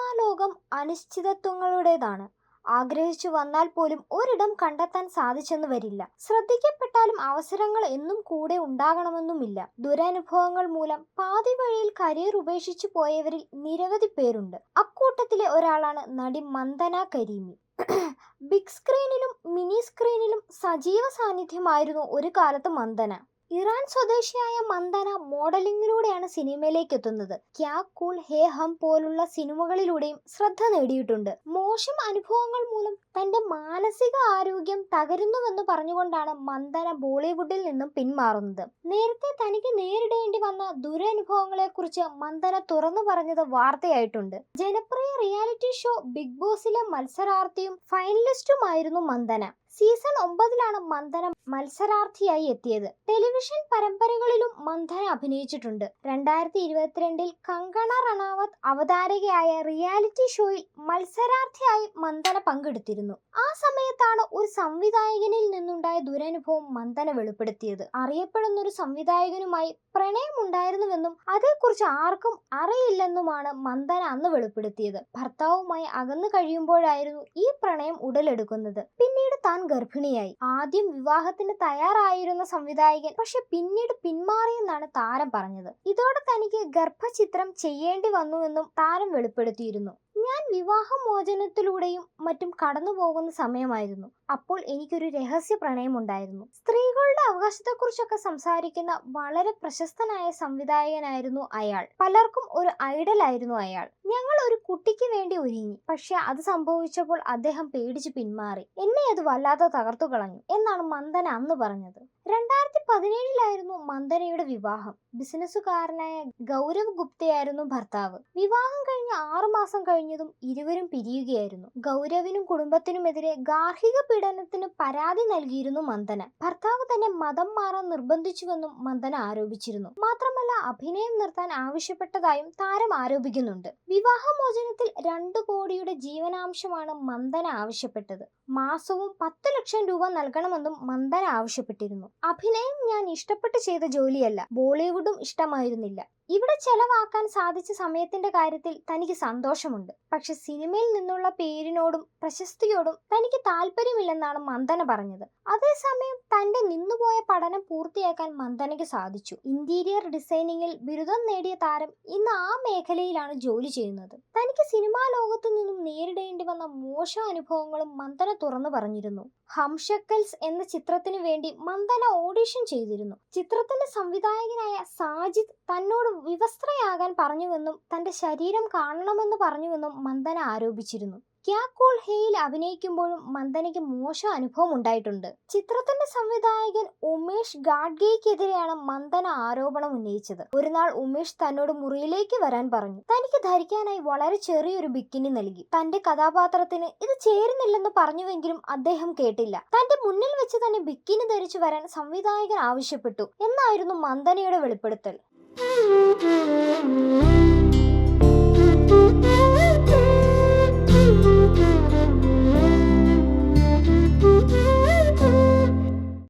Cinema ലോകം അനിശ്ചിതത്വങ്ങളുടേതാണ്. ആഗ്രഹിച്ചു വന്നാൽ പോലും ഒരിടം കണ്ടെത്താൻ സാധിച്ചെന്ന് വരില്ല. ശ്രദ്ധിക്കപ്പെട്ടാലും അവസരങ്ങൾ എന്നും കൂടെ ഉണ്ടാകണമെന്നുമില്ല. ദുരനുഭവങ്ങൾ മൂലം പാതി വഴിയിൽ കരിയർ ഉപേക്ഷിച്ചു പോയവരിൽ നിരവധി പേരുണ്ട്. അക്കൂട്ടത്തിലെ ഒരാളാണ് നടി മന്ദന കരീമി. ബിഗ് സ്ക്രീനിലും മിനി സ്ക്രീനിലും സജീവ സാന്നിധ്യമായിരുന്നു ഒരു കാലത്ത് മന്ദന. ഇറാൻ സ്വദേശിയായ മന്ദന മോഡലിംഗിലൂടെയാണ് സിനിമയിലേക്ക് എത്തുന്നത് ക്യാ കൂൾ ഹേ ഹം പോലുള്ള സിനിമകളിലൂടെയും ശ്രദ്ധ നേടിയിട്ടുണ്ട്. മോശം അനുഭവങ്ങൾ മൂലം തന്റെ മാനസിക ആരോഗ്യം തകരുന്നുവെന്ന് പറഞ്ഞുകൊണ്ടാണ് മന്ദന ബോളിവുഡിൽ നിന്നും പിന്മാറുന്നത്. നേരത്തെ തനിക്ക് നേരിടേണ്ടി വന്ന ദുരനുഭവങ്ങളെക്കുറിച്ച് മന്ദന തുറന്നു പറഞ്ഞത് വാർത്തയായിട്ടുണ്ട്. ജനപ്രിയ റിയാലിറ്റി ഷോ ബിഗ് ബോസിലെ മത്സരാർത്ഥിയും ഫൈനലിസ്റ്റുമായിരുന്നു മന്ദന. സീസൺ ഒമ്പതിലാണ് മന്ദന മത്സരാർത്ഥിയായി എത്തിയത്. ടെലിവിഷൻ പരമ്പരകളിലും മന്ദന അഭിനയിച്ചിട്ടുണ്ട്. രണ്ടായിരത്തി ഇരുപത്തിരണ്ടിൽ കങ്കണ റണാവത്ത് അവതാരകയായ റിയാലിറ്റി ഷോയിൽ മത്സരാർത്ഥിയായി മന്ദന പങ്കെടുത്തിരുന്നു. ആ സമയത്താണ് ഒരു സംവിധായകനിൽ നിന്നുണ്ടായ ദുരനുഭവം മന്ദന വെളിപ്പെടുത്തിയത്. അറിയപ്പെടുന്ന ഒരു സംവിധായകനുമായി പ്രണയമുണ്ടായിരുന്നുവെന്നും അതേക്കുറിച്ച് ആർക്കും അറിയില്ലെന്നുമാണ് മന്ദന അന്ന് വെളിപ്പെടുത്തിയത്. ഭർത്താവുമായി അകന്നു കഴിയുമ്പോഴായിരുന്നു ഈ പ്രണയം ഉടലെടുക്കുന്നത്. പിന്നീട് താൻ ഗർഭിണിയായി. ആദ്യം വിവാഹത്തിന് തയ്യാറായിരുന്ന സംവിധായകൻ പക്ഷെ പിന്നീട് പിന്മാറിയെന്നാണ് താരം പറഞ്ഞത്. ഇതോടെ തനിക്ക് ഗർഭചിത്രം ചെയ്യേണ്ടി വന്നുവെന്നും താരം വെളിപ്പെടുത്തിയിരുന്നു. ഞാൻ വിവാഹമോചനത്തിലൂടെയും മറ്റും കടന്നു പോകുന്ന സമയമായിരുന്നു. അപ്പോൾ എനിക്കൊരു രഹസ്യ പ്രണയമുണ്ടായിരുന്നു. സ്ത്രീകളുടെ അവകാശത്തെക്കുറിച്ചൊക്കെ സംസാരിക്കുന്ന വളരെ പ്രശസ്തനായ സംവിധായകനായിരുന്നു അയാൾ. പലർക്കും ഒരു ഐഡലായിരുന്നു അയാൾ. ഞങ്ങൾ ഒരു കുട്ടിക്ക് വേണ്ടി ഒരുങ്ങി. പക്ഷെ അത് സംഭവിച്ചപ്പോൾ അദ്ദേഹം പേടിച്ച് പിന്മാറി. എന്നെ അത് വല്ലാതെ തകർത്തു കളഞ്ഞു എന്നാണ് മന്ദന അന്ന് പറഞ്ഞത്. രണ്ടായിരത്തി പതിനേഴിലായിരുന്നു മന്ദനയുടെ വിവാഹം. ബിസിനസ്സുകാരനായ ഗൗരവ് ഗുപ്തയായിരുന്നു ഭർത്താവ്. വിവാഹം കഴിഞ്ഞ് ആറുമാസം കഴിഞ്ഞതും ഇരുവരും പിരിയുകയായിരുന്നു. ഗൗരവിനും കുടുംബത്തിനുമെതിരെ ഗാർഹിക പീഡനത്തിന് പരാതി നൽകിയിരുന്നു മന്ദന. ഭർത്താവ് തന്നെ മതം മാറാൻ നിർബന്ധിച്ചുവെന്നും മന്ദന ആരോപിച്ചിരുന്നു. മാത്രമല്ല അഭിനയം നിർത്താൻ ആവശ്യപ്പെട്ടതായും താരം ആരോപിക്കുന്നുണ്ട്. വിവാഹമോചനത്തിൽ രണ്ടു കോടിയുടെ ജീവനാംശമാണ് മന്ദന ആവശ്യപ്പെട്ടത്. മാസവും പത്ത് ലക്ഷം രൂപ നൽകണമെന്നും മന്ദന ആവശ്യപ്പെട്ടിരുന്നു. അഭിനയം ഞാൻ ഇഷ്ടപ്പെട്ട് ചെയ്ത ജോലിയല്ല ബോളിവുഡും ഇഷ്ടമായിരുന്നില്ല. ഇവിടെ ചെലവാക്കാൻ സാധിച്ച സമയത്തിന്റെ കാര്യത്തിൽ തനിക്ക് സന്തോഷമുണ്ട്. പക്ഷെ സിനിമയിൽ നിന്നുള്ള പേരിനോടും പ്രശസ്തിയോടും തനിക്ക് താല്പര്യമില്ലെന്നാണ് മന്ദന പറഞ്ഞത്. അതേസമയം തന്റെ നിന്നുപോയ പഠനം പൂർത്തിയാക്കാൻ മന്ദനയ്ക്ക് സാധിച്ചു. ഇന്റീരിയർ ഡിസൈനിങ്ങിൽ ബിരുദം നേടിയ താരം ഇന്ന് ആ മേഖലയിലാണ് ജോലി ചെയ്യുന്നത്. തനിക്ക് സിനിമാ ലോകത്തു നിന്നും നേരിടേണ്ടി വന്ന മോശം അനുഭവങ്ങളും മന്ദന തുറന്നു പറഞ്ഞിരുന്നു. ഹംഷക്കൽസ് എന്ന ചിത്രത്തിനു വേണ്ടി മന്ദന ഓഡിഷൻ ചെയ്തിരുന്നു. ചിത്രത്തിന്റെ സംവിധായകനായ സാജിദ് തന്നോട് വിവസ്ത്രയാകാൻ പറഞ്ഞുവെന്നും തന്റെ ശരീരം കാണണമെന്ന് പറഞ്ഞുവെന്നും മന്ദന ആരോപിച്ചിരുന്നു. ക്യാ കൂൾ ഹേയിൽ അഭിനയിക്കുമ്പോഴും മന്ദനയ്ക്ക് മോശം അനുഭവം ഉണ്ടായിട്ടുണ്ട്. ചിത്രത്തിന്റെ സംവിധായകൻ ഉമേഷ് ഗാഡ്ഗെയ്ക്കെതിരെയാണ് മന്ദന ആരോപണം ഉന്നയിച്ചത്. ഒരു ഉമേഷ് തന്നോട് മുറിയിലേക്ക് വരാൻ പറഞ്ഞു. തനിക്ക് ധരിക്കാനായി വളരെ ചെറിയൊരു ബിക്കിനി നൽകി. തന്റെ കഥാപാത്രത്തിന് ഇത് ചേരുന്നില്ലെന്ന് പറഞ്ഞുവെങ്കിലും അദ്ദേഹം കേട്ടില്ല. തന്റെ മുന്നിൽ വെച്ച് തന്നെ ബിക്കിനി ധരിച്ചു വരാൻ സംവിധായകൻ ആവശ്യപ്പെട്ടു. എന്നായിരുന്നു മന്ദനയുടെ വെളിപ്പെടുത്തൽ.